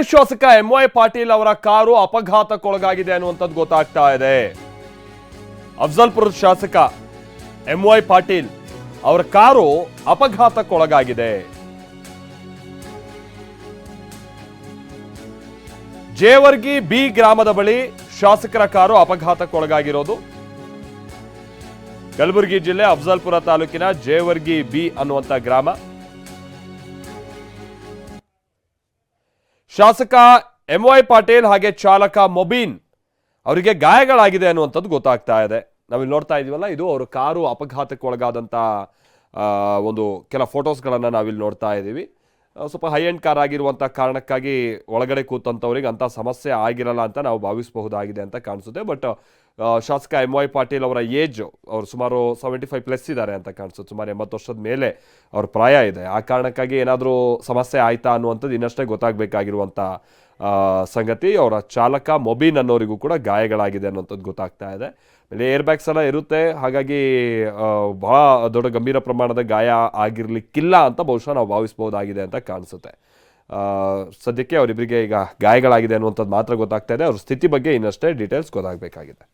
ಕಾಂಗ್ರೆಸ್ ಶಾಸಕ M Y Patil ಅವರ car ಅಪಘಾತಕ್ಕೊಳಗಾಗಿದೆ ಅನ್ನುವಂಥದ್ದು ಗೊತ್ತಾಗ್ತಾ ಇದೆ. ಅಫ್ಜಲ್ಪುರದ ಶಾಸಕ ಎಂ ವೈ ಪಾಟೀಲ್ ಅವರ ಕಾರು ಅಪಘಾತಕ್ಕೊಳಗಾಗಿದೆ. ಜೇವರ್ಗಿ ಬಿ ಗ್ರಾಮದ ಬಳಿ ಶಾಸಕರ ಕಾರು ಅಪಘಾತಕ್ಕೊಳಗಾಗಿರೋದು. ಕಲಬುರಗಿ ಜಿಲ್ಲೆ ಅಫ್ಜಲ್ಪುರ ತಾಲೂಕಿನ ಜೇವರ್ಗಿ ಬಿ ಅನ್ನುವಂಥ ಗ್ರಾಮ. ಶಾಸಕ ಎಂ ವೈ ಪಾಟೀಲ್ ಹಾಗೆ ಚಾಲಕ ಮೊಬೀನ್ ಅವರಿಗೆ ಗಾಯಗಳಾಗಿದೆ ಅನ್ನುವಂಥದ್ದು ಗೊತ್ತಾಗ್ತಾ ಇದೆ. ನಾವಿಲ್ಲಿ ನೋಡ್ತಾ ಇದೀವಲ್ಲ, ಇದು ಅವರು ಕಾರು ಅಪಘಾತಕ್ಕೆ ಒಳಗಾದಂಥ ಒಂದು ಕೆಲ ಫೋಟೋಸ್ಗಳನ್ನು ನಾವಿಲ್ಲಿ ನೋಡ್ತಾ ಇದ್ದೀವಿ. ಸ್ವಲ್ಪ ಹೈ ಎಂಡ್ ಕಾರ್ ಆಗಿರುವಂಥ ಕಾರಣಕ್ಕಾಗಿ ಒಳಗಡೆ ಕೂತಂಥವ್ರಿಗೆ ಅಂಥ ಸಮಸ್ಯೆ ಆಗಿರಲ್ಲ ಅಂತ ನಾವು ಭಾವಿಸಬಹುದಾಗಿದೆ ಅಂತ ಕಾಣಿಸುತ್ತೆ. ಬಟ್ ಶಾಸಕ ಎಂ ವೈ ಪಾಟೀಲ್ ಅವರ ಏಜ್, ಅವರು ಸುಮಾರು ಸೆವೆಂಟಿ ಫೈವ್ ಪ್ಲಸ್ ಇದ್ದಾರೆ ಅಂತ ಕಾಣಿಸುತ್ತೆ ಸುಮಾರು ಎಂಬತ್ತು ವರ್ಷದ ಮೇಲೆ ಅವ್ರ ಪ್ರಾಯ ಇದೆ. ಆ ಕಾರಣಕ್ಕಾಗಿ ಏನಾದರೂ ಸಮಸ್ಯೆ ಆಯಿತಾ ಅನ್ನುವಂಥದ್ದು ಇನ್ನಷ್ಟೇ ಗೊತ್ತಾಗಬೇಕಾಗಿರುವಂಥ ಸಂಗತಿ. ಅವರ ಚಾಲಕ ಮೊಬೀನ್ ಅನ್ನೋರಿಗೂ ಕೂಡ ಗಾಯಗಳಾಗಿದೆ ಅನ್ನೋಂಥದ್ದು ಗೊತ್ತಾಗ್ತಾ ಇದೆ. ಆಮೇಲೆ ಏರ್ ಬ್ಯಾಗ್ಸ್ ಎಲ್ಲ ಇರುತ್ತೆ. ಹಾಗಾಗಿ ಭಾಳ ದೊಡ್ಡ ಗಂಭೀರ ಪ್ರಮಾಣದ ಗಾಯ ಆಗಿರಲಿಕ್ಕಿಲ್ಲ ಅಂತ ಬಹುಶಃ ನಾವು ಭಾವಿಸ್ಬೋದಾಗಿದೆ ಅಂತ ಕಾಣಿಸುತ್ತೆ. ಸದ್ಯಕ್ಕೆ ಅವರಿಬ್ಬರಿಗೆ ಈಗ ಗಾಯಗಳಾಗಿದೆ ಅನ್ನುವಂಥದ್ದು ಮಾತ್ರ ಗೊತ್ತಾಗ್ತಾ ಇದೆ. ಅವ್ರ ಸ್ಥಿತಿ ಬಗ್ಗೆ ಇನ್ನಷ್ಟೇ ಡೀಟೇಲ್ಸ್ ಗೊತ್ತಾಗಬೇಕಾಗಿದೆ.